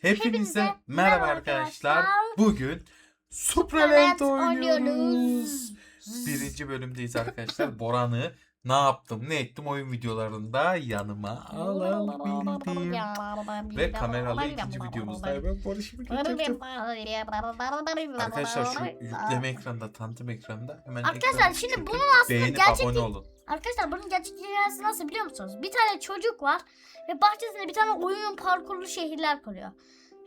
Hepinize merhaba merhaba arkadaşlar. arkadaşlar. Bugün Supraland oynuyoruz. oynuyoruz. Birinci bölümdeyiz arkadaşlar. Boran'ı ne yaptım ne ettim oyun videolarında yanıma alabildim. Ve kameralı ikinci videomuzda hemen barışımı getirdim. Arkadaşlar şu yükleme ekranında, tanıtım ekranında hemen Arkadaşlar, şimdi bunun aslında beğenip gerçek abone olun. Arkadaşlar bunun gerçek dünyası nasıl biliyor musunuz? Bir tane çocuk var ve bahçesinde bir tane oyun parkurlu şehirler kuruyor.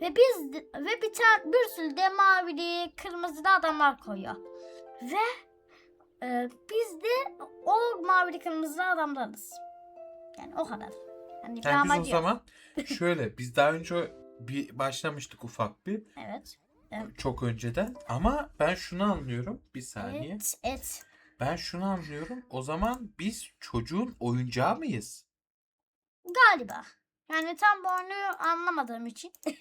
Ve biz ve bir tane bir sürü de mavili, kırmızılı adamlar koyuyor. Ve e, biz de o mavili kırmızılı adamlarız. Yani o kadar. Yani bir Yani biz o yok. zaman şöyle biz daha önce bir başlamıştık ufak bir Evet. çok önceden ama ben şunu anlıyorum bir saniye. Evet. Evet. Ben şunu anlıyorum. O zaman biz çocuğun oyuncağı mıyız? Galiba. Yani tam bu oyunu anlamadığım için.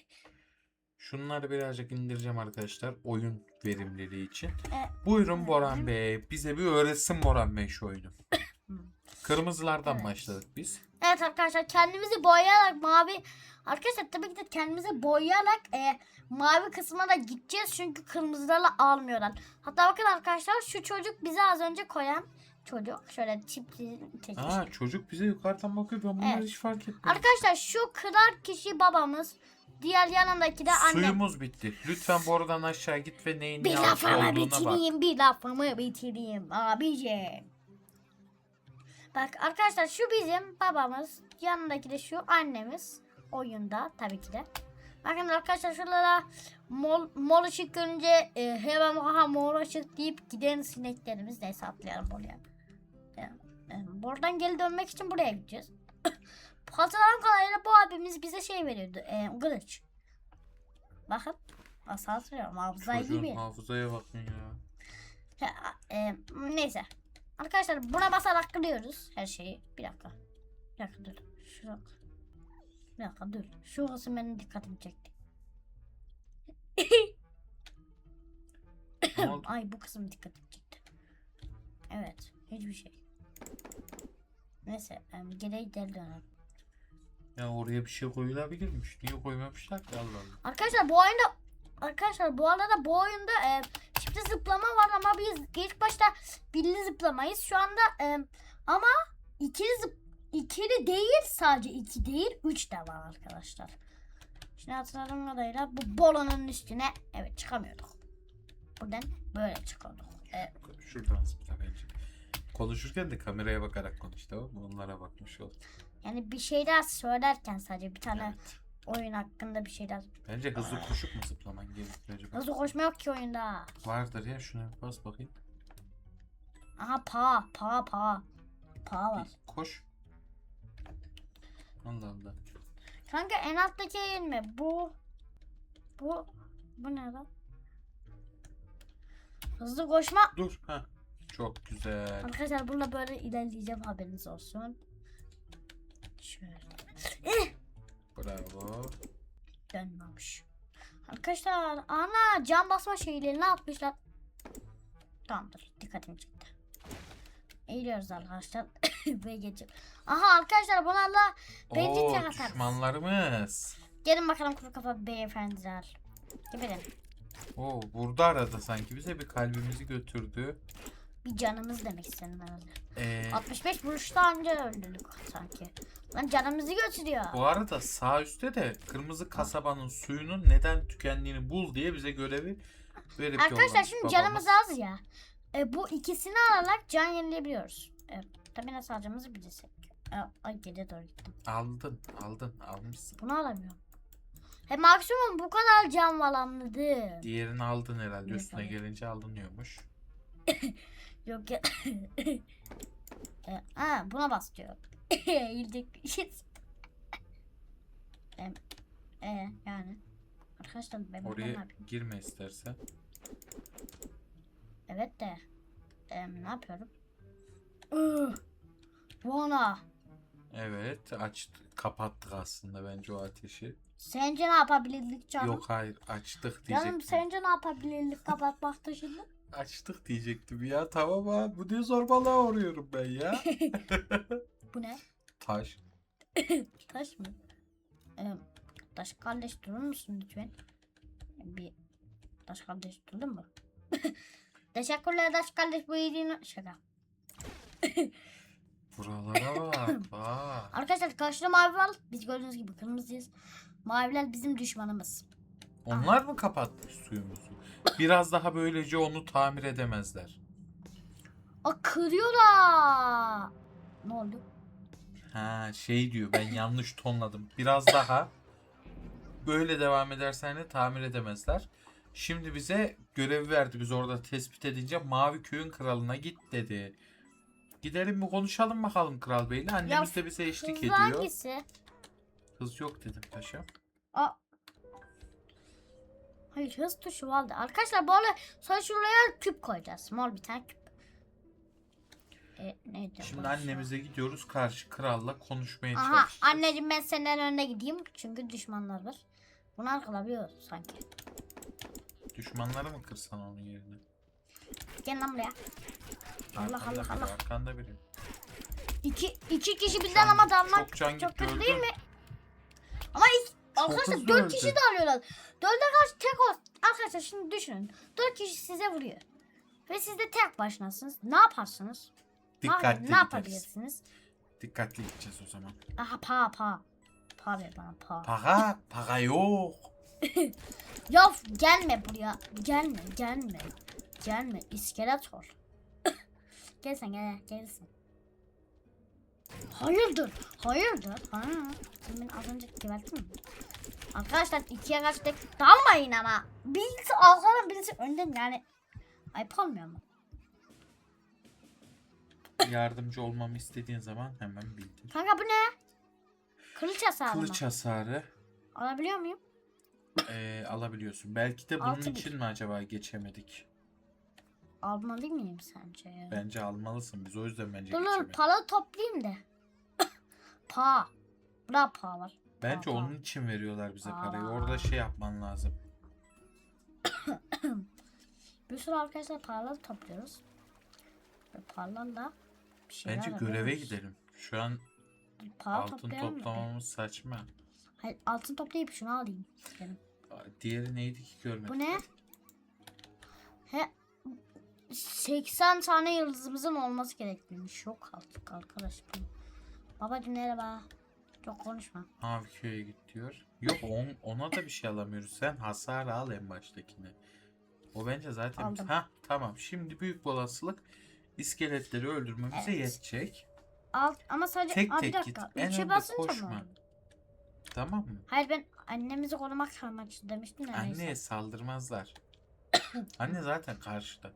Şunları birazcık indireceğim arkadaşlar oyun verimliliği için. E, Buyurun Boran Bey. Bize bir öğretsin Boran Bey şu oyunu. Kırmızılardan Evet. başladık biz. Evet arkadaşlar kendimizi boyayarak mavi arkadaşlar tabii ki de kendimizi boyayarak e, mavi kısmına da gideceğiz çünkü kırmızılarla almıyorlar. Hatta bakın arkadaşlar şu çocuk bize az önce koyan çocuk şöyle tipli teki. Aa çocuk bize yukarıdan bakıyor. Ben bunları Evet. hiç fark etmedim. Arkadaşlar şu kırar kişi babamız. Diğer yanındaki de annem. Suyumuz bitti. Lütfen borudan aşağı git ve neyin Bir ne lafımı olduğuna bak. bitireyim, bir lafımı bitireyim abicim. Bak arkadaşlar şu bizim babamız, yanındaki de şu annemiz oyunda tabii ki de. Bakın arkadaşlar şuralara mol, mol ışık görünce e, hemen aha mol ışık deyip giden sineklerimiz neyse atlayalım buraya. E, e, buradan geri dönmek için buraya gideceğiz. Hatırladığım kadarıyla bu abimiz bize şey veriyordu. E, kılıç. Bakın. Nasıl hatırlıyorum hafıza Çocuğun gibi. hafızaya bakın ya. Ha, e, neyse. Arkadaşlar buna basarak kırıyoruz her şeyi. Bir dakika. Bir dakika dur. Şu bir dakika dur. Şu kısım benim dikkatimi çekti. Ay bu kısım dikkatimi çekti. Evet. Hiçbir şey. Neyse. Um, geri geri dönelim. Ya oraya bir şey koyulabilirmiş. Niye koymamışlar ki Allah Allah. Arkadaşlar bu oyunda Arkadaşlar bu arada bu oyunda e, çiftli zıplama var ama biz ilk başta birli zıplamayız. Şu anda e, ama ikili zıp ikili değil sadece iki değil üç de var arkadaşlar. Şimdi hatırladığım kadarıyla bu bolonun üstüne evet çıkamıyorduk. Buradan böyle çıkıyorduk. Evet. Şuradan zıpla bence. Konuşurken de kameraya bakarak konuş tamam mı? Onlara bakmış ol. Yani bir şeyler söylerken sadece bir tane Evet. oyun hakkında bir şeyler. Bence hızlı koşup mu zıplaman gerekiyor acaba? Nasıl koşma yok ki oyunda. Vardır ya şuna bir bas bakayım. Aha pa pa pa. Pa var. Bir koş. Allah Allah. Kanka en alttaki el mi? Bu. Bu. Bu ne lan? Hızlı koşma. Dur. ha. Çok güzel. Arkadaşlar bununla böyle ilerleyeceğim haberiniz olsun. Şöyle. Eh, Bravo. dönmemiş. Arkadaşlar ana cam basma şeyleri ne yapmışlar? Tamamdır dikkatim çekti. Eğiliyoruz arkadaşlar ve geçelim. Aha arkadaşlar bunlarla Bence Oo tek atarız. düşmanlarımız. gelin bakalım kuru kafa beyefendiler. Gelin. Oo burada aradı sanki bize bir kalbimizi götürdü. Bir canımız demek istedim herhalde. Ee, 65 vuruşta önce öldürdük sanki. Lan canımızı götürüyor. bu arada sağ üstte de kırmızı kasabanın suyunun neden tükendiğini bul diye bize görevi verip Arkadaşlar şimdi babamız. canımız az ya. E, bu ikisini alarak can yenileyebiliyoruz. E, tabii nasıl alacağımızı bilirsek. E, ay geriye doğru gittim. Aldın aldın almışsın. Bunu alamıyorum. He maksimum bu kadar can var anladım. Diğerini aldın herhalde Evet, üstüne evet. gelince alınıyormuş. Yok ya. e, ha, buna bas diyor. Eğildik. e, e, yani. Arkadaşlar ben Oraya girme istersen. Evet de. Em, ne yapıyorum? Ih, Bana. Evet açtık kapattık aslında bence o ateşi. Sence ne yapabilirdik canım? Yok hayır açtık Canım diyecektim. sence ne yapabilirdik kapatmakta şimdi? Açtık diyecektim ya tamam abi bu ne zorbalığa uğruyorum ben ya. Bu ne? Taş. Taş mı? Em, Taş kardeş durur musun lütfen? Bir taş kardeş durdun mu? Teşekkürler taş kardeş bu iyiliğini. Şaka. Buralara bak. Bak. Arkadaşlar karşıda mavi var. Biz gördüğünüz gibi kırmızıyız. Maviler bizim düşmanımız. Onlar mı kapatmış suyumuzu? Biraz daha böylece onu tamir edemezler. Aa kırıyorlar. Ne oldu? Ha şey diyor ben yanlış tonladım. Biraz daha böyle devam edersen de tamir edemezler. Şimdi bize görev verdi. Biz orada tespit edince Mavi Köy'ün kralına git dedi. Gidelim mi konuşalım bakalım Kral Bey'le. Annemiz de bize eşlik ediyor. hangisi? Kız yok dedim paşam. Aa. Hayır hız tuşu vardı. Arkadaşlar böyle sonra şuraya küp koyacağız. Mor bir tane küp. E, neydi? Şimdi bu? annemize gidiyoruz. Karşı kralla konuşmaya Aha çalışacağız. anneciğim ben senden önüne gideyim. Çünkü düşmanlar var. Bunlar kılabiliyor sanki. Düşmanları mı kırsan onun yerine? Gel lan buraya. Allah Allah Allah. Arkanda biri. İki, iki kişi birden ama dalmak Çok can çok kötü değil mi? Ama ilk, arkadaşlar dört kişi de alıyorlar. Dörde karşı tek ol. Arkadaşlar şimdi düşünün. Dört kişi size vuruyor. Ve siz de tek başınasınız. Ne yaparsınız? Dikkatli ne gideriz. yapabilirsiniz? Dikkatli gideceğiz o zaman. Aha pa pa. Pa ver bana pa. Para, para yok. Ya gelme buraya. Gelme gelme. Gelme. İskelet ol. gel sen gel gelsin. Hayırdır? Hayırdır? Ha. Sen beni az önce gebertin mi? Arkadaşlar ikiye karşı tek dalmayın ama. Birisi arkadan birisi önden yani. Ayıp olmuyor mu? Yardımcı olmamı istediğin zaman hemen bildir. Kanka bu ne? Kılıç hasarı mı? Kılıç hasarı Alabiliyor muyum? eee, alabiliyorsun. Belki de bunun Altı bir. için mi acaba geçemedik? Almalı mıyım sence ya? Bence almalısın. Biz o yüzden bence Dur dur geçemedik. para toplayayım da. pa. Burada pa var. Bence Aa. onun için veriyorlar bize parayı. Aa. Orada şey yapman lazım. Bir sürü arkadaşlar paraları topluyoruz. Ve paralarla bir şeyler Bence göreve gidelim. Şu an Para altın toplayalım mı? toplamamız saçma. Hayır altın toplayıp şunu alayım. Diğeri neydi ki görmedim. Bu ne? He 80 tane yıldızımızın olması gerekliymiş. Yok artık arkadaş. Babacım merhaba. Çok konuşma. Mavi köye git diyor. Yok on, ona da bir şey alamıyoruz. Sen hasar al en baştakini. O bence zaten... Aldım. Ha tamam. Şimdi büyük olasılık iskeletleri öldürmemize Evet. yetecek. Alt ama sadece Tek Aa, bir tek dakika. git. En Üçe önde basınca mı koşma. oluyor? Tamam mı? Hayır ben annemizi korumak amaçlı demiştim de Anneye neyse. saldırmazlar. Anne zaten karşıda.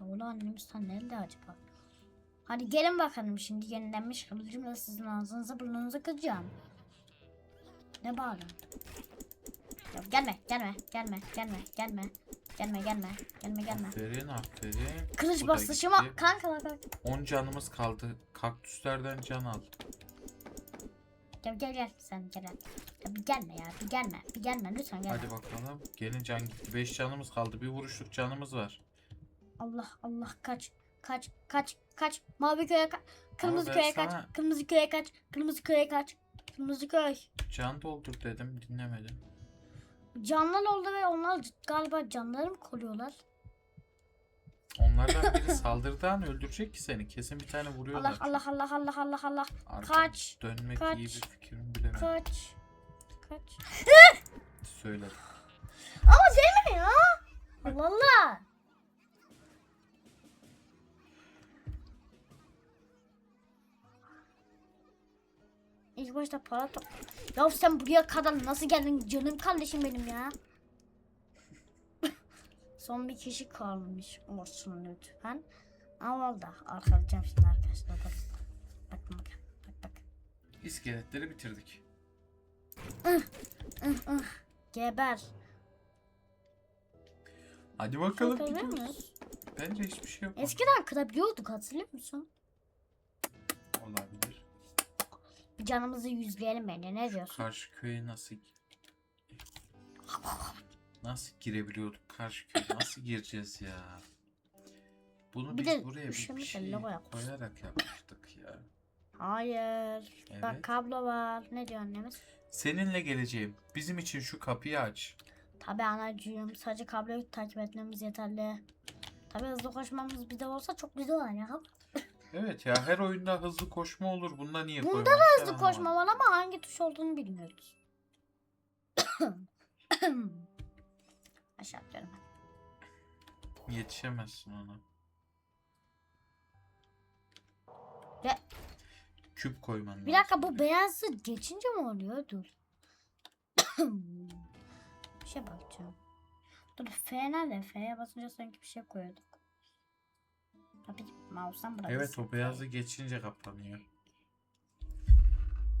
Doğru annemiz sen nerede acaba? Hadi gelin bakalım şimdi yenilenmiş kılıcımla sizin ağzınızı burnunuzu kıracağım. Ne bağırıyorsun? Ya gelme gelme gelme gelme gelme gelme gelme gelme gelme. Aferin aferin. Kılıç Bu da gitti. kanka bak bak. 10 canımız kaldı. Kaktüslerden can al. Gel gel gel sen gel gel. Ya bir gelme ya bir gelme bir gelme lütfen gelme. Hadi bakalım. Gelin can gitti. 5 canımız kaldı. Bir vuruşluk canımız var. Allah Allah kaç kaç kaç kaç mavi köye kaç kırmızı ben köye sana- kaç kırmızı köye kaç kırmızı köye kaç kırmızı köy. Can doldur dedim. Dinlemedin. Canlar oldu ve onlar galiba canları mı koruyorlar? Onlardan biri saldırdığı an öldürecek ki seni. Kesin bir tane vuruyorlar. Allah Allah Allah Allah Allah Allah kaç Dönmek kaç, iyi bir fikir mi bilemedim. kaç kaç. Söyledim. Ama deme ya. Allah Allah. İlk başta para top. Ya sen buraya kadar nasıl geldin canım kardeşim benim ya. Son bir kişi kalmış olsun lütfen. Ama oldu. Arkalayacağım şimdi arkadaşlar. Bak. Bak bak. Bak bak. İskeletleri bitirdik. Geber. Hadi bakalım gidiyoruz. muyuz? Bence hiçbir şey yok. Eskiden kırabiliyorduk hatırlıyor musun? Olabilir. Bir canımızı yüzleyelim bence ne diyorsun? Karşı köye nasıl Nasıl girebiliyorduk karşı köye? Nasıl gireceğiz ya? Bunu Bir biz de buraya bir, bir üşümüş şey koyarak yapmıştık ya. Hayır. Bak Evet. kablo var. Ne diyor annemiz? Seninle geleceğim. Bizim için şu kapıyı aç. Tabi anacığım sadece kabloyu takip etmemiz yeterli. Tabi hızlı koşmamız bir de olsa çok güzel olur ya. Evet ya her oyunda hızlı koşma olur. Bunda niye Bunda koymamışlar Hızlı koşma var ama hangi tuş olduğunu bilmiyoruz. Aşağı atlıyorum. Yetişemezsin ona. Ve- Küp koyman Bir lazım. dakika bu beyazı geçince mi oluyor? Dur. bir şey bakacağım. Dur F nerede? F'ye basınca sanki bir şey koyuyorduk. Tabii mouse'dan bırak. Evet o beyazı geçince kapanıyor.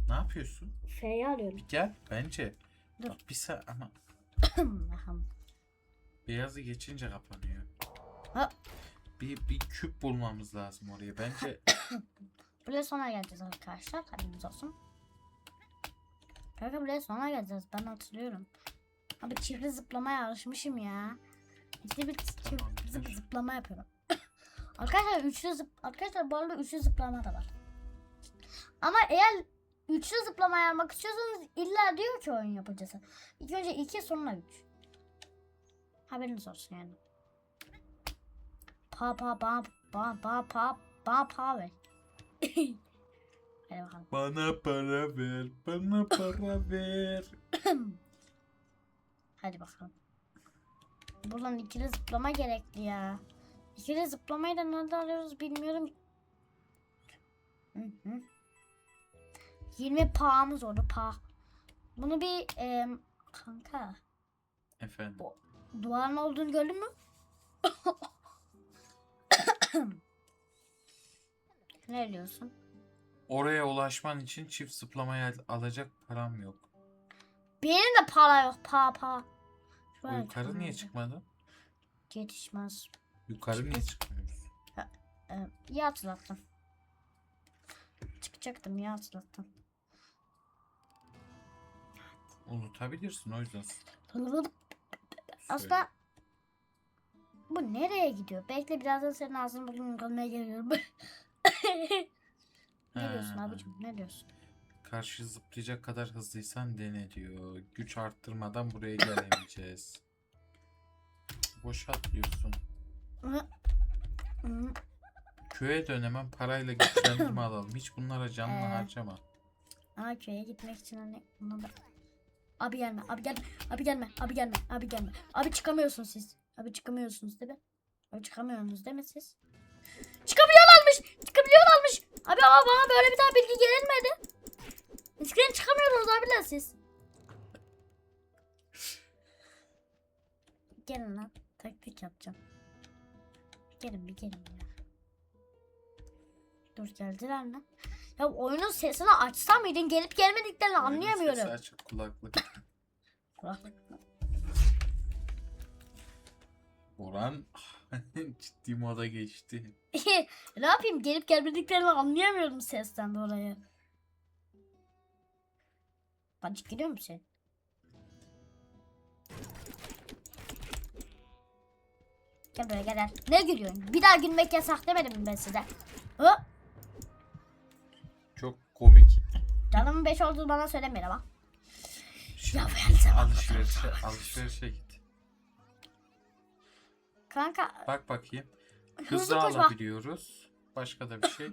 Ne yapıyorsun? F'yi arıyorum. Gel bence. Dur. Bak bir sa ama beyazı geçince kapanıyor. Ha. Bir, bir küp bulmamız lazım oraya. Bence Buraya sonra geleceğiz arkadaşlar. Haberiniz olsun. Kanka buraya sonra geleceğiz. Ben hatırlıyorum. Abi çiftli zıplamaya alışmışım ya. İşte bir güzel. zıplama yapıyorum. Arkadaşlar üçlü zıp arkadaşlar bu arada üçlü zıplama da var. Ama eğer üçlü zıplama yapmak istiyorsanız illa diyor ki oyun yapacağız. İlk önce iki sonra üç. Haberiniz olsun yani. Pa pa pa pa pa pa pa pa ver. Hadi bakalım. bana para ver, bana para ver. Hadi bakalım. Buradan ikili zıplama gerekli ya. İkili zıplamayı da nerede alıyoruz bilmiyorum. Hı hı. 20 pağımız oldu pa. Bunu bir em, kanka Efendim. duvarın olduğunu gördün mü? ne diyorsun? Oraya ulaşman için çift zıplamaya alacak param yok. Benim de para yok pa pa. Yukarı niye çıkmadı? Yetişmez. Yukarı niye çıkmıyoruz? Ee, iyi hatırlattın. Çıkacaktım iyi hatırlattın. Unutabilirsin o yüzden. Aslında bu nereye gidiyor? Bekle birazdan senin ağzını burnunu kırmaya geliyorum. ne diyorsun abicim? Ne diyorsun? Karşı zıplayacak kadar hızlıysan dene diyor. Güç arttırmadan buraya gelemeyeceğiz. Boş atlıyorsun. Köye dön hemen parayla güçlendirme alalım. Hiç bunlara canını Ee. harcama. Aa köye gitmek için hani buna da... Abi gelme, abi gelme, abi gelme, abi gelme, abi gelme. Abi çıkamıyorsunuz siz. Abi çıkamıyorsunuz değil mi? Abi çıkamıyorsunuz değil mi siz? Çıkabiliyorlarmış, çıkabiliyorlarmış. Abi ama bana böyle bir daha bilgi gelmedi. Eskiden çıkamıyorsunuz abiler siz. Gelin lan, taktik yapacağım. Gelin bir gelin ya. Dur geldiler lan. Ya oyunun sesini açsam mıydın? Gelip gelmediklerini Oyunun Sesi anlayamıyorum. açık kulaklık. Kulaklık. Orhan ciddi moda geçti. ne yapayım? Gelip gelmediklerini anlayamıyorum sesten dolayı. Bacık gidiyor musun? Gel buraya gel. Ne gülüyorsun? Bir daha gülmek yasak demedim mi ben size? Hı? Çok komik. Canımın 5 olduğunu bana söylemeyin ama. Şimdi versem alışverişe, alışverişe git. Kanka Bak bakayım. Hızlı Hızlı alabiliyoruz. Başka da bir şey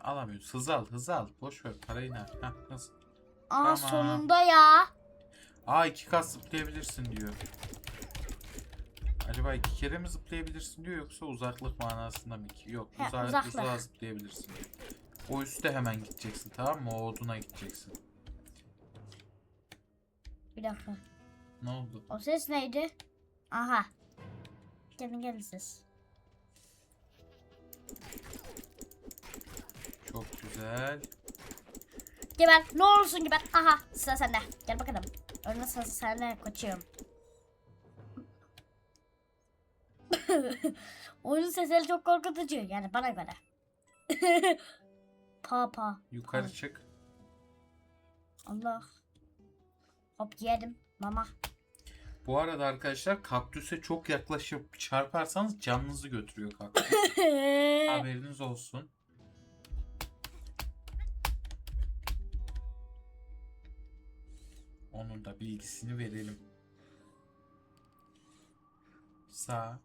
alamıyoruz. Hızlı al, hızlı al. Boş ver parayı ne? Heh, nasıl? aa Tamam. sonunda ya. Aa iki kat zıplayabilirsin diyor. Acaba iki kere mi zıplayabilirsin diyor yoksa uzaklık manasında mı iki? Yok He, uza uzaklık. uzağa zıplayabilirsin. O üste hemen gideceksin tamam mı? O oduna gideceksin. Bir dakika. Ne oldu? O ses neydi? Aha. Gelin gelin siz. Çok güzel. Geber. Ne olursun geber. Aha sıra sende. Gel bakalım. Önüne sırası sende koçum. Oyunun sesleri çok korkutucu. Yani bana göre. pa pa. Yukarı Tamam. çık. Allah. Hop yedim. Mama. Bu arada arkadaşlar kaktüse çok yaklaşıp çarparsanız canınızı götürüyor kaktüs. Haberiniz olsun. Onun da bilgisini verelim. Sağ.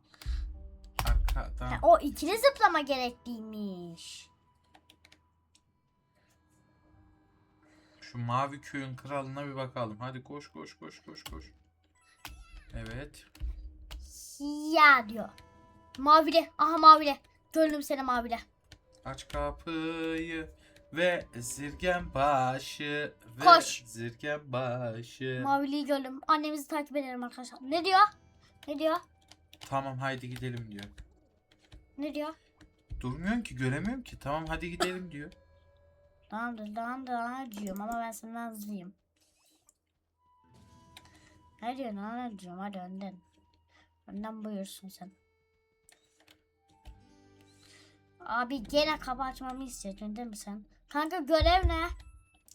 Arkadan. Ha, o ikili zıplama gerekliymiş. Şu mavi köyün kralına bir bakalım. Hadi koş koş koş koş koş. Evet. Ya diyor. Mavile. Aha mavile. Gördüm seni mavile. Aç kapıyı ve zirgen başı ve Koş. zirgen başı. Maviliyi gördüm. Annemizi takip edelim arkadaşlar. Ne diyor? Ne diyor? tamam haydi gidelim diyor. Ne diyor? Durmuyorsun ki göremiyorum ki. Tamam hadi gidelim diyor. Tamamdır tamamdır anacığım ama ben senden hızlıyım. Ne diyorsun anacığım hadi önden. Önden buyursun sen. Abi gene kapı açmamı istiyorsun değil mi sen? Kanka görev ne?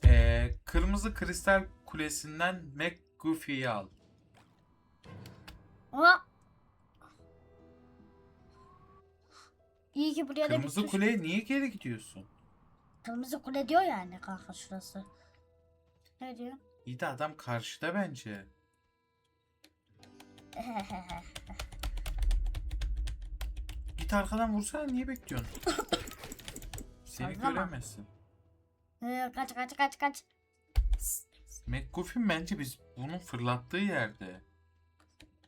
Ee, kırmızı kristal kulesinden McGuffey'i al. Ama İyi ki buraya da Kırmızı tuş- kuleye niye geri gidiyorsun? Kırmızı kule diyor yani kanka şurası. Ne diyor? İyi de adam karşıda bence. Git arkadan vursana niye bekliyorsun? Seni mı? göremezsin. Ee, kaç kaç kaç kaç. McGuffin bence biz bunun fırlattığı yerde.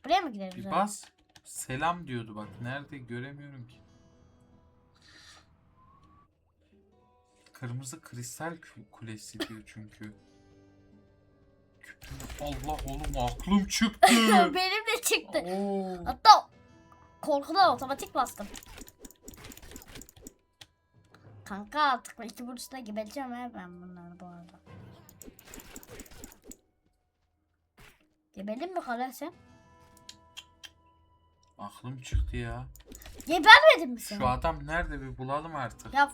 Buraya mı gideriz? Bir bas. Selam diyordu bak. Nerede göremiyorum ki. Kırmızı kristal kulesi diyor çünkü. Allah oğlum aklım çıktı. Benim de çıktı. Oo. Hatta korkudan otomatik bastım. Kanka artık iki vuruşta gebereceğim he ben bunları bu arada. Geberdin mi kala sen? Aklım çıktı ya. Gebermedin mi sen? Şu adam nerede bir bulalım artık. Ya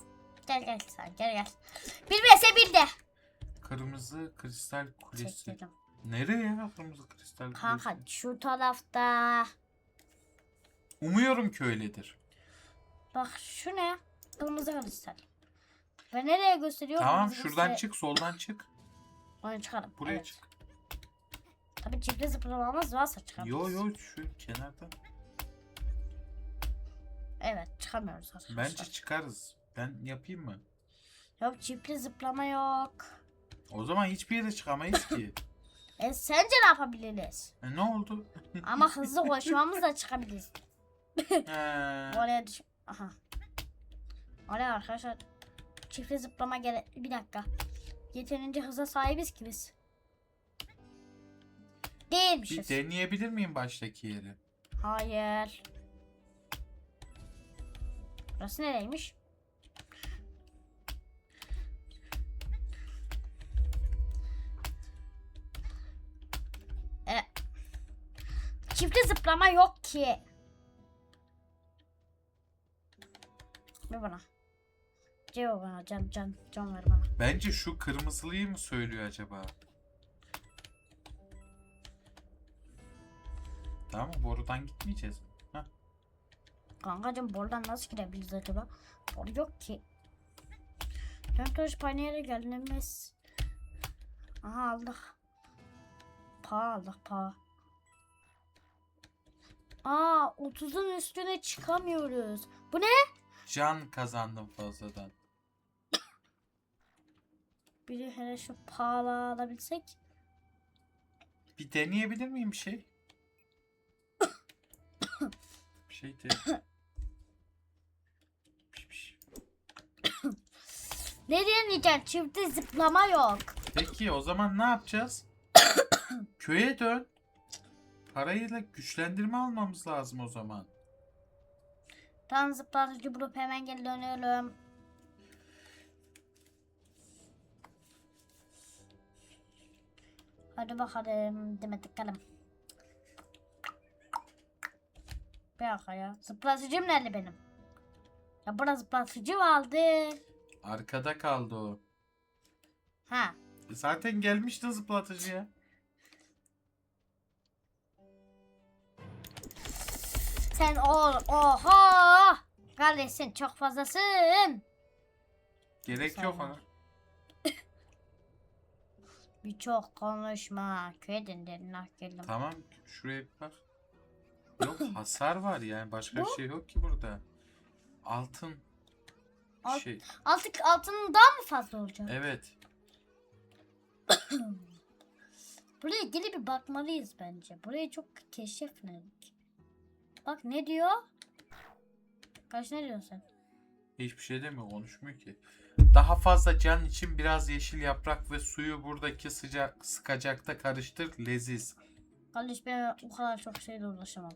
gel gel sen gel gel. Bir vs bir de. Kırmızı kristal kulesi. Çektim. Nereye ya kırmızı kristal kulesi? Kanka şu tarafta. Umuyorum ki öyledir. Bak şu ne? Kırmızı kristal. Ve nereye gösteriyor? Tamam Kırmızı şuradan kristal- çık soldan çık. Onu çıkarım. Buraya evet. çık. Tabii çiftli zıplamamız varsa çıkarız. Yo yo şu kenardan. Evet çıkamıyoruz arkadaşlar. Bence çıkarız. Ben yapayım mı? Yok çiftli zıplama yok. O zaman hiçbir yere çıkamayız ki. E sence ne yapabiliriz? E, ne oldu? Ama hızlı koşmamızla çıkabiliriz. He. Oraya düş... Aha. Oraya arkadaşlar çiftli zıplama gerek... Bir dakika. Yeterince hıza sahibiz ki biz. bir Değilmişiz. deneyebilir miyim baştaki yeri? Hayır. Burası nereymiş? Zıplama yok ki. Ver bana. Cevap bana can can can ver bana. Bence şu kırmızılıyı mı söylüyor acaba? Tamam mı? Borudan gitmeyeceğiz. Hah. Kankacım buradan nasıl girebiliriz acaba? Boru yok ki. Dön taş panere gelmemiz. Aha aldık. Pa aldık pa. Aa 30'un üstüne çıkamıyoruz. Bu ne? Can kazandım fazladan. Biri hele şu pahala alabilsek. Bir deneyebilir miyim bir şey? bir şey de. Ne deneyeceksin? Çifte zıplama yok. Peki o zaman ne yapacağız? Köye dön. Parayla güçlendirme almamız lazım o zaman. Tam zıplatıcı bulup hemen geri dönüyorum. Hadi bakalım. Demet bakalım. Bir dakika ya. Zıplatıcım nerede benim? Ya burada zıplatıcı vardı. Arkada kaldı o. Ha. E Zaten gelmişti zıplatıcıya. Sen o oha. Kardeşsin çok fazlasın. Gerek Sağ yok ol. ona. Birçok konuşma. Köye döndürün ah geldim. Tamam şuraya bir bak. Yok hasar var yani başka bir şey yok ki burada. Altın Alt- şey Artık altının daha mı fazla olacak? evet. Buraya gelip bir bakmalıyız bence. Burayı çok keşfetmedik. Bak ne diyor? Kaç ne diyorsun sen? Hiçbir şey demiyor konuşmuyor ki. Daha fazla can için biraz yeşil yaprak ve suyu buradaki sıcak sıkacakta karıştır leziz. Kardeş ben o kadar çok şeyle uğraşamam.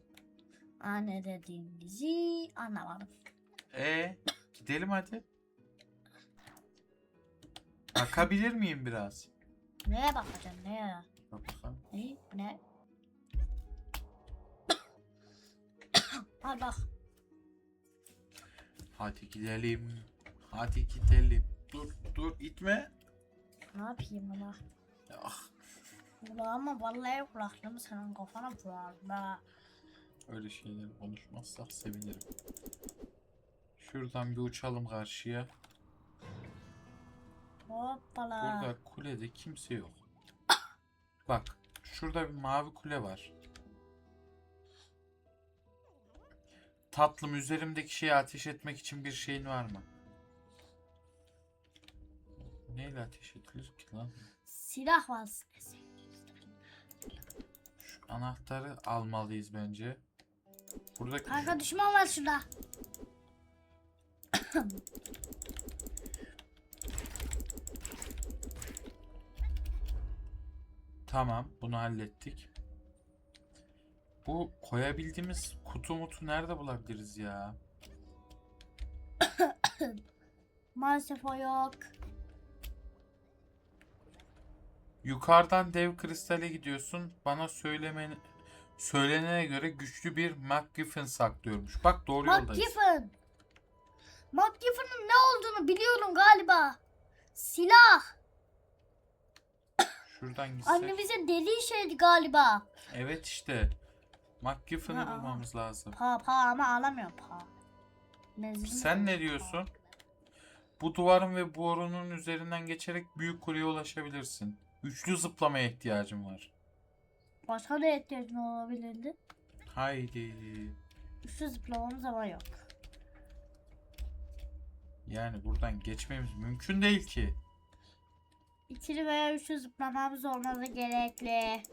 Aa ne dediğinizi anlamadım. E gidelim hadi. Bakabilir miyim biraz? Neye bakacaksın neye? Bak bakalım. Ne? Ne? Al bak. Hadi gidelim. Hadi gidelim. Dur dur itme. Ne yapayım ama? Ah, Kulağıma vallahi kulaklığımı senin kafana vurarım ha. öyle şeyleri konuşmazsak sevinirim. Şuradan bir uçalım karşıya. Hoppala. Burada kulede kimse yok. Bak şurada bir mavi kule var. Tatlım üzerimdeki şeyi ateş etmek için bir şeyin var mı? Neyle ateş edilir ki lan? Silah var. Şu anahtarı almalıyız bence. Buradaki Kanka düşman var şurada. Tamam, bunu hallettik. Bu koyabildiğimiz kutu mutu nerede bulabiliriz ya? Maalesef o yok. Yukarıdan dev kristale gidiyorsun. Bana söylemeni söylenene göre güçlü bir MacGuffin saklıyormuş. Bak doğru yoldayız. McGiffin. McGiffin'in ne olduğunu biliyorum galiba. Silah. Şuradan gitsek. Annemizin dediği şeydi galiba. Evet işte. MacGuffin'i Ha, bulmamız lazım. Pa pa ama alamıyor pa. Mezun Sen ne diyorsun? Bu duvarın ve borunun üzerinden geçerek büyük kuleye ulaşabilirsin. Üçlü zıplamaya ihtiyacım var. Başka ne ihtiyacın olabilirdi? Haydi. Şu zıplamamız ama yok. Yani buradan geçmemiz mümkün değil ki. İkili veya üçlü zıplamamız olması gerekli.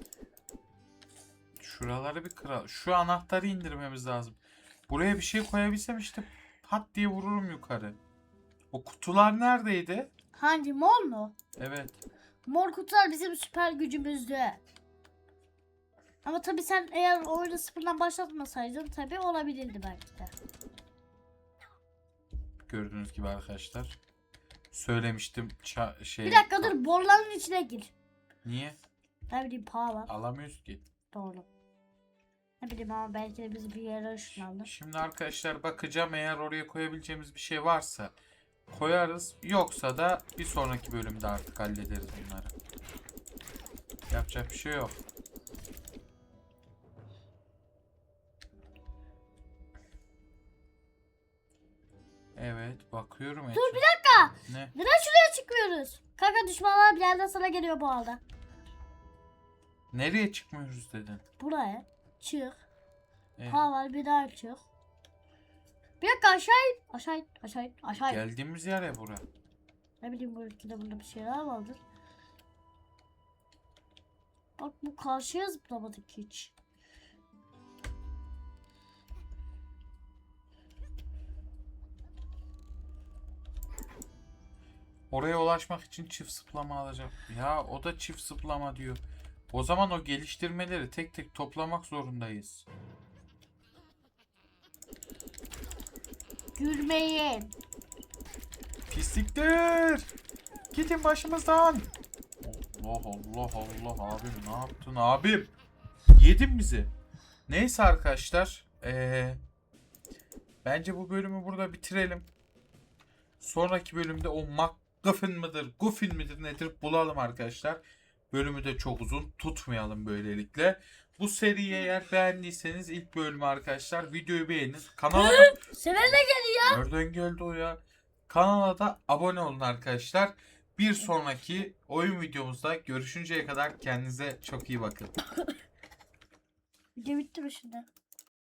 Şuraları bir kıral. Şu anahtarı indirmemiz lazım. Buraya bir şey koyabilsem işte pat diye vururum yukarı. O kutular neredeydi? Hangi mor mu? Evet. Mor kutular bizim süper gücümüzdü. Ama tabi sen eğer oyunu sıfırdan başlatmasaydın tabi olabilirdi belki de. Gördüğünüz gibi arkadaşlar. Söylemiştim ça- şey. Bir dakika dur borların içine gir. Niye? Ne bileyim paha var. Alamıyoruz ki. Doğru. Ne bileyim ama belki de bizi bir yere ışınlandı. Şimdi arkadaşlar bakacağım eğer oraya koyabileceğimiz bir şey varsa koyarız. Yoksa da bir sonraki bölümde artık hallederiz bunları. Yapacak bir şey yok. Evet bakıyorum. Dur bir dakika. Ne? Neden şuraya çıkmıyoruz? Kanka düşmanlar bir yerden sana geliyor bu arada. Nereye çıkmıyoruz dedin? Buraya çık. Ee, Ha var bir daha çık. Bir dakika aşağı in. Aşağı in. Aşağı in. Aşağı in. geldiğimiz yer ya bura. Ne bileyim bu ülkede bunda bir şeyler vardır. Bak bu karşıya zıplamadık hiç. Oraya ulaşmak için çift zıplama alacak. Ya o da çift zıplama diyor. O zaman o geliştirmeleri tek tek toplamak zorundayız. Gülmeyin. Pislikler! Gidin başımızdan! Allah Allah Allah abim ne yaptın abim? Yedin bizi. Neyse arkadaşlar. Ee, bence bu bölümü burada bitirelim. Sonraki bölümde o McGuffin mıdır, Guffin midir nedir bulalım arkadaşlar. Bölümü de çok uzun tutmayalım böylelikle. Bu seriyi eğer beğendiyseniz ilk bölümü arkadaşlar videoyu beğenin. Kanala da Seninle gel. Nereden geldi o ya? Kanala da abone olun arkadaşlar. Bir sonraki oyun videomuzda görüşünceye kadar kendinize çok iyi bakın. Video bitti mi şimdi?